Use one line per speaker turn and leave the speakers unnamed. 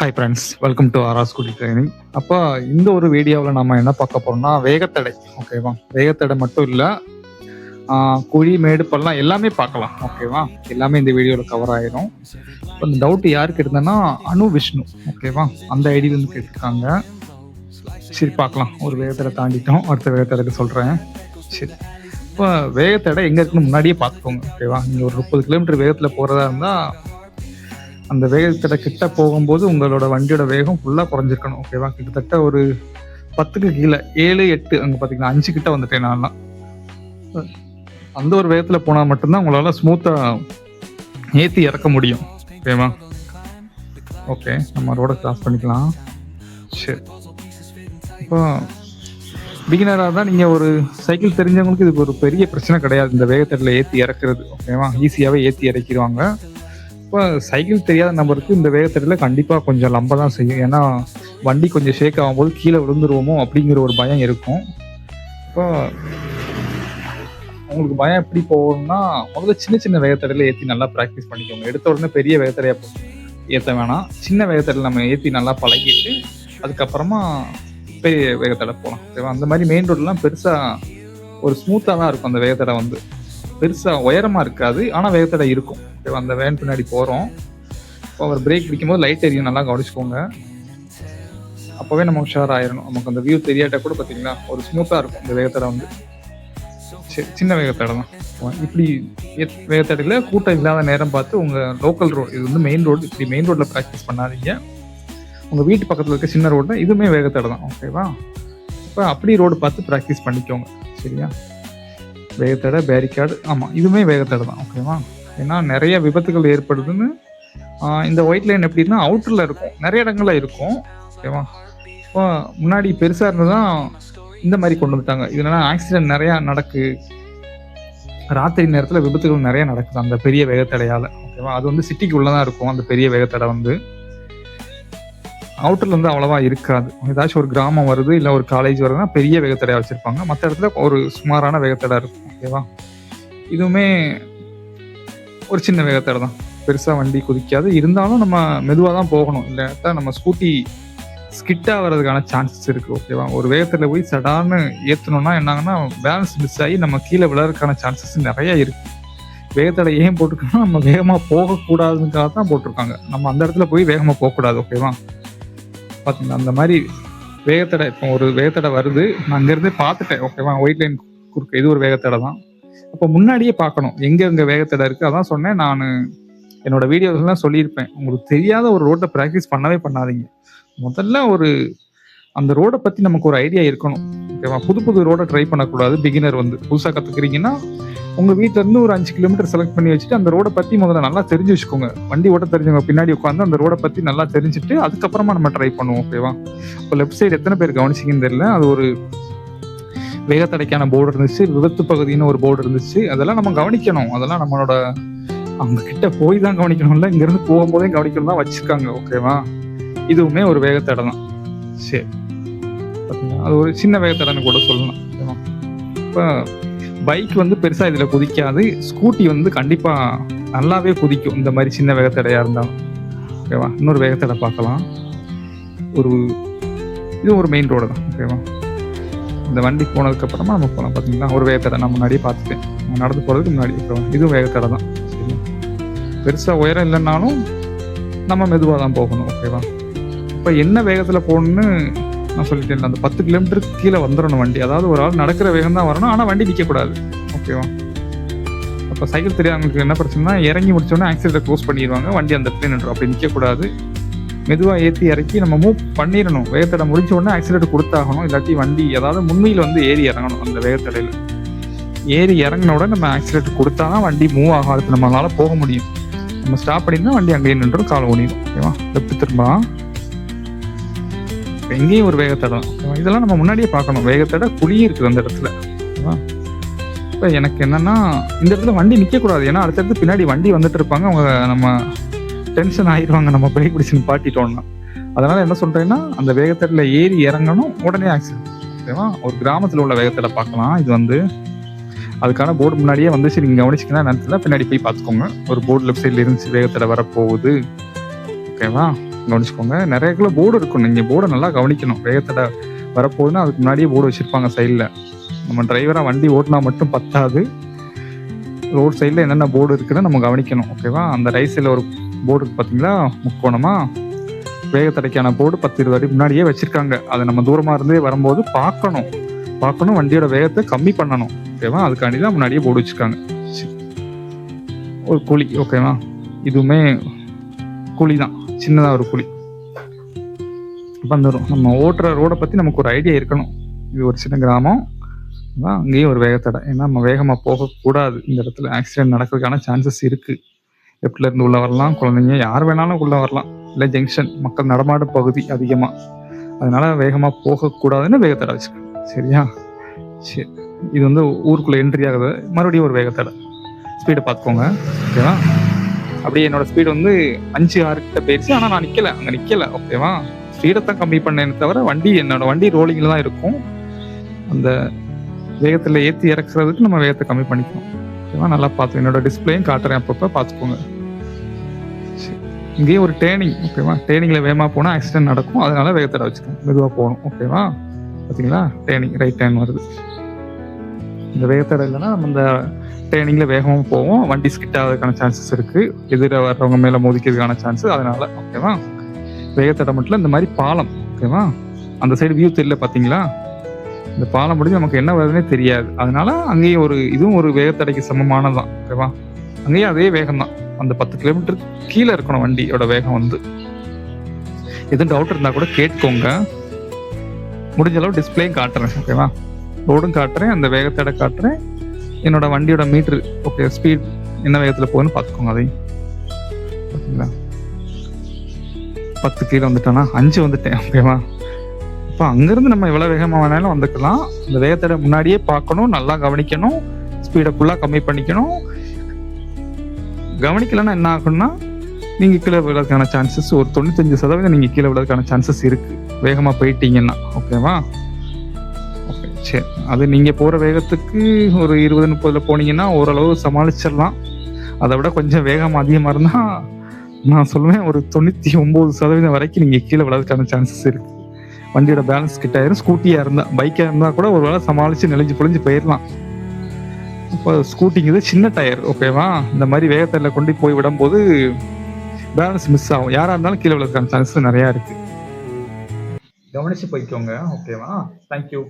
Hi friends welcome to Aara scooty training அப்போ இந்த ஒரு வீடியோவில் நம்ம என்ன பார்க்க போகிறோம்னா வேகத்தடை ஓகேவா வேகத்தடை மட்டும் இல்லை குழி மேடு பள்ளம் எல்லாமே பார்க்கலாம் ஓகேவா எல்லாமே இந்த வீடியோவில் கவர் ஆயிரும். இப்போ இந்த டவுட் யாருக்கு இருந்தேன்னா அனு விஷ்ணு ஓகேவா அந்த ஐடியிலேருந்து கேட்டிருக்காங்க. சரி பார்க்கலாம். ஒரு வேகத்தடை தாண்டிட்டோம். அடுத்த வேகத்தடைக்கு சொல்கிறேன் சரி. இப்போ வேகத்தடை எங்கே இருக்குன்னு முன்னாடியே பார்த்துக்கோங்க ஓகேவா நீங்கள் ஒரு முப்பது கிலோமீட்டர் வேகத்தில் போகிறதா இருந்தால் அந்த வேகத்தடை கிட்ட போகும்போது உங்களோட வண்டியோட வேகம் ஃபுல்லாக குறைஞ்சிருக்கணும். ஓகேவா கிட்டத்தட்ட ஒரு பத்துக்கு கீழே ஏழு எட்டு அங்கே பார்த்தீங்கன்னா அஞ்சு கிட்ட வந்துட்டேன் நான்லாம். அந்த ஒரு வேகத்தில் போனால் மட்டும்தான் உங்களால் ஸ்மூத்தாக ஏற்றி இறக்க முடியும். ஓகேவா ஓகே நம்ம ரோட கிராஸ் பண்ணிக்கலாம். சரி. இப்போ பிகினராக தான் நீங்கள் ஒரு சைக்கிள் தெரிஞ்சவங்களுக்கு இதுக்கு ஒரு பெரிய பிரச்சனை கிடையாது. இந்த வேகத்தட்டில் ஏற்றி இறக்குறது. ஓகேவா ஈஸியாகவே ஏற்றி இறக்கிடுவாங்க. இப்போ சைக்கிள் தெரியாத நபருக்கு இந்த வேகத்தட்டில் கண்டிப்பாக கொஞ்சம் லம்ப தான் செய்யும். ஏன்னா வண்டி கொஞ்சம் ஷேக் ஆகும்போது கீழே விழுந்துருவோமோ அப்படிங்கிற ஒரு பயம் இருக்கும். இப்போ உங்களுக்கு பயம் எப்படி போகணும்னா முதல்ல சின்ன சின்ன வேகத்தடையில் ஏற்றி நல்லா ப்ராக்டிஸ் பண்ணிக்கோங்க. எடுத்த உடனே பெரிய வேகத்தடையாக ஏற்ற வேணாம். சின்ன வேகத்தடையில் நம்ம ஏற்றி நல்லா பழகிட்டு அதுக்கப்புறமா பெரிய வேகத்தடை போகலாம் ஓகேவா அந்த மாதிரி மெயின் ரோட்லாம் பெருசாக ஒரு ஸ்மூத்தாக தான் இருக்கும் அந்த வேகத்தடை வந்து. பெருசாக உயரமாக இருக்காது ஆனால் வேகத்தடை இருக்கும். அந்த வேன் பின்னாடி போகிறோம் இப்போ அவர் பிரேக் பிடிக்கும்போது லைட் எரியும். நல்லா கவனிச்சுக்கோங்க. அப்போவே நம்ம உஷார் ஆயிடணும் நமக்கு அந்த வியூ தெரியாட்டா கூட பார்த்தீங்களா ஒரு ஸ்மூத்தாக இருக்கும் இந்த வேகத்தடை வந்து. சரி சின்ன வேகத்தடை தான். இப்படி வேகத்தடையில் கூட்டம் இல்லாத நேரம் பார்த்து உங்கள் லோக்கல் ரோடு இது வந்து மெயின் ரோடு இப்படி மெயின் ரோட்டில் ப்ராக்டிஸ் பண்ணாதீங்க. உங்கள் வீட்டு பக்கத்தில் இருக்க சின்ன ரோடு தான் இதுவுமே வேகத்தடை தான். ஓகேவா இப்போ அப்படி ரோடு பார்த்து ப்ராக்டிஸ் பண்ணிக்கோங்க. சரியா? வேகத்தடை பேரிகார்டு ஆமாம் இதுவுமே வேகத்தடை தான். ஓகேவா ஏன்னா நிறைய விபத்துகள் ஏற்படுதுன்னு இந்த ஒயிட் லைன் எப்படின்னா அவுட்டரில் இருக்கும். நிறைய இடங்கள்ல இருக்கும். ஓகேவா? இப்போ முன்னாடி பெருசாக இருந்ததுதான் இந்த மாதிரி கொண்டு வந்துட்டாங்க. இதனால ஆக்சிடென்ட் நிறையா நடக்கு. ராத்திரி நேரத்தில் விபத்துகள் நிறைய நடக்குது அந்த பெரிய வேகத்தடையால். ஓகேவா? அது வந்து சிட்டிக்குள்ளே தான் இருக்கும் அந்த பெரிய வேகத்தடை வந்து. அவுட்டர்ல இருந்து அவ்வளவா இருக்காது. ஏதாச்சும் ஒரு கிராமம் வருது இல்லை ஒரு காலேஜ் வருதுன்னா பெரிய வேகத்தடையா வச்சிருப்பாங்க. மற்ற இடத்துல ஒரு சுமாரான வேகத்தடை இருக்கும். ஓகேவா? இதுவுமே ஒரு சின்ன வேகத்தடை தான். பெருசாக வண்டி குதிக்காது. இருந்தாலும் நம்ம மெதுவாக தான் போகணும். இல்லாட்டா நம்ம ஸ்கூட்டி ஸ்கிட் ஆகிறதுக்கான சான்சஸ் இருக்குது ஓகேவா ஒரு வேகத்தில் போய் சடான்னு ஏற்றணும்னா என்னாங்கன்னா பேலன்ஸ் மிஸ் ஆகி நம்ம கீழே விழறதுக்கான சான்சஸ் நிறையா இருக்குது வேகத்தடை ஏன் போட்டிருக்கோம்னா நம்ம வேகமாக போகக்கூடாதுக்காக தான் போட்டிருக்காங்க. நம்ம அந்த இடத்துல போய் வேகமாக போகக்கூடாது ஓகேவா பார்த்தீங்களா அந்த மாதிரி வேகத்தடை இப்போ ஒரு வேகத்தடை வருது. நான் அங்கேருந்தே பார்த்துட்டேன் ஓகேவா ஒயிட் லைன் குறுக்க. இது ஒரு வேகத்தடை தான். அப்போ முன்னாடியே பார்க்கணும். எங்க எங்க வேகத்தடை இருக்கு. அதான் சொன்னேன். நான் என்னோட வீடியோஸ்லாம் சொல்லியிருப்பேன். உங்களுக்கு தெரியாத ஒரு ரோட்டை ப்ராக்டிஸ் பண்ணவே பண்ணாதீங்க. முதல்ல ஒரு அந்த ரோடை பத்தி நமக்கு ஒரு ஐடியா இருக்கணும். ஓகேவா புது புது ரோடை ட்ரை பண்ணக்கூடாது. பிகினர் வந்து. புதுசாக கத்துக்கிறீங்கன்னா உங்க வீட்ல இருந்து ஒரு அஞ்சு கிலோமீட்டர் செலக்ட் பண்ணி வச்சுட்டு அந்த ரோடை பத்தி முதல்ல நல்லா தெரிஞ்சு வச்சுக்கோங்க. வண்டி ஓட்ட தெரிஞ்சவங்க பின்னாடி உட்காந்து அந்த ரோடை பத்தி நல்லா தெரிஞ்சுட்டு அதுக்கப்புறமா நம்ம ட்ரை பண்ணுவோம். ஓகேவா இப்போ லெஃப்ட் சைடு எத்தனை பேர் கவனிச்சிங்கன்னு தெரியல. அது ஒரு வேகத்தடைக்கான போர்டு இருந்துச்சு விபத்து பகுதின்னு ஒரு போர்டு இருந்துச்சு. அதெல்லாம் நம்ம கவனிக்கணும். அதெல்லாம் நம்மளோட அவங்க கிட்ட போய் தான் கவனிக்கணும்ல. இங்கேருந்து போகும்போதே கவனிக்கணும் தான் வச்சுருக்காங்க ஓகேவா இதுவுமே ஒரு வேகத்தடை தான். சரி. பாத்தீங்களா? அது ஒரு சின்ன வேகத்தடைன்னு கூட சொல்லலாம். ஓகேவா இப்போ பைக் வந்து பெருசாக இதில் குதிக்காது. ஸ்கூட்டி வந்து கண்டிப்பாக நல்லாவே குதிக்கும். இந்த மாதிரி சின்ன வேகத்தடையாக இருந்தாலும். ஓகேவா இன்னொரு வேகத்தடை பார்க்கலாம். ஒரு இது ஒரு மெயின் ரோடு தான். ஓகேவா இந்த வண்டி போனதுக்கு அப்புறமா நம்ம போகலாம் பார்த்தீங்களா ஒரு வேகத்தடை நான் முன்னாடியே பார்த்துட்டேன். நம்ம நடந்து போகிறதுக்கு முன்னாடி ஓகேவா இதுவும் வேகத்தடை தான். சரி பெருசாக உயரம் இல்லைன்னாலும் நம்ம மெதுவாக தான் போகணும் ஓகேவா இப்போ என்ன வேகத்தில் போகணும்னு நான் சொல்லிட்டேன் அந்த பத்து கிலோமீட்டருக்கு கீழே வந்துடணும் வண்டி. அதாவது ஒரு ஆள் நடக்கிற வேகம் தான் வரணும் ஆனால் வண்டி நிற்கக்கூடாது ஓகேவா அப்போ சைக்கிள் தெரியாதவங்களுக்கு என்ன பிரச்சனைனா இறங்கி முடிச்சோடனே ஆக்சிடென்ட்டை க்ளோஸ் பண்ணிடுவாங்க வண்டி அந்த இடத்துல நின்றும் அப்படி நிற்கக்கூடாது மெதுவாக ஏற்றி இறக்கி நம்ம மூவ் பண்ணிடணும். வேகத்தடை முடிச்ச உடனே ஆக்சிடென்ட் கொடுத்தாகணும். இல்லாட்டி வண்டி ஏதாவது முன்மையில் வந்து ஏறி இறங்கணும் அந்த வேகத்தடையில். ஏறி இறங்கின உடனே நம்ம ஆக்சிடென்ட் கொடுத்தா தான் வண்டி மூவ் ஆகும். அடுத்து நம்மளால போக முடியும். நம்ம ஸ்டாப் பண்ணினா வண்டி அங்கேயே நின்றும் கால் ஓடிடும். ஓகேவா? லெஃப்ட் திரும்பலாம் எங்கேயும் ஒரு வேகத்தடை. தான் இதெல்லாம் நம்ம முன்னாடியே பார்க்கணும். வேகத்தடை குழியும் இருக்குது அந்த இடத்துல. ஓகேவா? இப்போ எனக்கு என்னன்னா இந்த இடத்துல வண்டி நிற்கக்கூடாது ஏன்னா அடுத்தடுத்து பின்னாடி வண்டி வந்துட்டு இருப்பாங்க. அவங்க நம்ம டென்ஷன் ஆயிடுவாங்க நம்ம பிரேக் பிடிச்சு நிப்பாட்டிட்டோம்னா அதனால என்ன சொல்றேன்னா அந்த வேகத்தடையில் ஏறி இறங்கணும். உடனே ஆக்சிடென்ட் ஓகேவா ஒரு கிராமத்தில் உள்ள வேகத்தடை பார்க்கலாம். இது வந்து அதுக்கான போர்டு முன்னாடியே வந்து சரி நீங்கள் கவனிச்சிங்கன்னா நேரத்தில் பின்னாடி போய் பார்த்துக்கோங்க. ஒரு போர்டு லெஃப்ட் சைடில் இருந்துச்சு வேகத்தடை வரப்போகுது. ஓகேவா? கவனிச்சுக்கோங்க. நிறைய கிலோ போர்டு இருக்கும். நீங்கள் போர்டை நல்லா கவனிக்கணும். வேகத்தடை வரப்போகுதுன்னா அதுக்கு முன்னாடியே போர்டு வச்சுருப்பாங்க சைடில் நம்ம டிரைவராக வண்டி ஓட்டினா மட்டும் பத்தாது. ரோட் சைடில் என்னென்ன போர்டு இருக்குன்னு நம்ம கவனிக்கணும். ஓகேவா? அந்த ரைட் சைடில் ஒரு போர்டு பார்த்தீங்களா முக்கோணமாக வேகத்தடைக்கான போர்டு பத்து இருபது அடி முன்னாடியே வச்சுருக்காங்க. அதை நம்ம தூரமாக இருந்தே வரும்போது பார்க்கணும். பார்க்கணும் வண்டியோட வேகத்தை கம்மி பண்ணணும். ஓகேவா அதுக்காண்டி தான் முன்னாடியே போர்டு வச்சுருக்காங்க. ஒரு குழி ஓகேவா இதுவுமே குழி தான். சின்னதாக ஒரு குழி. வந்துடும் நம்ம ஓட்டுற ரோடை பற்றி நமக்கு ஒரு ஐடியா இருக்கணும். இது ஒரு சின்ன கிராமம். அங்கேயும் ஒரு வேகத்தடை. ஏன்னா நம்ம வேகமாக போகக்கூடாது. இந்த இடத்துல ஆக்சிடென்ட் நடக்கிறதுக்கான சான்சஸ் இருக்குது லெஃப்ட்ல இருந்து உள்ள வரலாம். குழந்தைங்க யார் வேணாலும் உள்ள வரலாம். இல்லை ஜங்ஷன் மக்கள் நடமாடும் பகுதி அதிகமாக அதனால வேகமாக போகக்கூடாதுன்னு வேகத்தடை வச்சுக்கோங்க சரியா? சரி. இது வந்து ஊருக்குள்ள என்ட்ரி ஆகுது. மறுபடியும் ஒரு வேகத்தடை. ஸ்பீடை பார்த்துக்கோங்க. ஓகேவா அப்படியே என்னோட ஸ்பீடு வந்து அஞ்சு ஆறு கிட்ட போயிடுச்சு ஆனால் நான் நிற்கல அங்கே நிற்கல ஓகேவா ஸ்பீடை தான் கம்மி பண்ணேனே தவிர வண்டி என்னோட வண்டி ரோலிங்கில் தான் இருக்கும். அந்த வேகத்தில் ஏற்றி இறக்குறதுக்கு நம்ம வேகத்தை கம்மி பண்ணிக்கணும். ஓகேவா? நல்லா பார்த்து என்னோட டிஸ்பிளேயும் காட்டுறேன் அப்பப்போ பார்த்துக்கோங்க. சரி. இங்கேயும் ஒரு டேர்னிங் ஓகேவா? டேர்னிங்கில் வேகமாக போனால் ஆக்சிடென்ட் நடக்கும். அதனால வேகத்தடை வச்சுக்கோங்க மெதுவாக போகணும் ஓகேவா? பார்த்தீங்களா டேர்னிங் ரைட் டேர்ன் வருது. இந்த வேகத்தடை இல்லைன்னா நம்ம இந்த ட்ரைனிங்கில் வேகமாக போவோம். வண்டி ஸ்கிட் ஆகிறதுக்கான சான்சஸ் இருக்குது எதிர வர்றவங்க மேலே மோதிக்கிறதுக்கான சான்ஸ் அதனால ஓகேவா? வேகத்தடை மட்டும் இந்த மாதிரி பாலம் ஓகேவா? அந்த சைடு வியூ தெரியல பார்த்தீங்களா இந்த பாலம் முடிஞ்சு நமக்கு என்ன வருதுன்னே தெரியாது. அதனால அங்கேயும் ஒரு இதுவும் ஒரு வேகத்தடைக்கு சமமானதுதான். ஓகேவா? அங்கேயும் அதே வேகம் தான் அந்த பத்து கிலோமீட்டர் கீழே இருக்கணும் வண்டியோட வேகம் வந்து. எதுவும் டவுட் இருந்தால் கூட கேட்கோங்க முடிஞ்ச அளவு டிஸ்பிளேயும் காட்டுறேன். ஓகேவா? ரோடும் காட்டுறேன். அந்த வேகத்தடை காட்டுறேன். என்னோட வண்டியோட மீட்ரு ஓகே ஸ்பீட் என்ன வேகத்தில் போகுதுன்னு பார்த்துக்கோங்க அதையும். ஓகேங்களா பத்து கீழே வந்துட்டேன்னா அஞ்சு வந்துட்டேன். ஓகேவா? இப்போ அங்கேருந்து நம்ம எவ்வளோ வேகமாக வேணாலும் வந்துக்கலாம். இந்த வேகத்தை முன்னாடியே பார்க்கணும் நல்லா கவனிக்கணும் ஸ்பீடை ஃபுல்லாக கம்மி பண்ணிக்கணும். கவனிக்கலைன்னா என்ன ஆகும்னா நீங்கள் கீழே விழுறதுக்கான சான்சஸ் ஒரு தொண்ணூத்தஞ்சு சதவீதம் நீங்கள் கீழே விழுறதுக்கான சான்சஸ் இருக்குது வேகமாக போயிட்டீங்கன்னா. ஓகேவா? ஓகே சரி. அது நீங்கள் போகிற வேகத்துக்கு ஒரு இருபது முப்பதில் போனீங்கன்னா ஓரளவு சமாளிச்சிடலாம். அதை விட கொஞ்சம் வேகம் அதிகமாக இருந்தால் நான் சொல்லுவேன் ஒரு தொண்ணூற்றி ஒம்பது சதவீதம் வரைக்கும் நீங்கள் கீழே விழறதுக்கான சான்சஸ் இருக்குது வண்டியோட பேலன்ஸ் கிட்ட ஆயிரும். ஸ்கூட்டியாக இருந்தால் பைக்காக இருந்தால் கூட ஒரு வேளை சமாளித்து நெளிஞ்சு பொழிஞ்சு போயிடலாம் இப்போ ஸ்கூட்டிங்கிறது சின்ன டயர் ஓகேவா இந்த மாதிரி வேகத்தில் கொண்டு போய் விடும்போது பேலன்ஸ் மிஸ் ஆகும். யாராக இருந்தாலும் கீழே விழுறதுக்கான சான்சஸ் நிறையா இருக்குது கவனிச்சு போய்க்கோங்க ஓகேவா தேங்க்யூ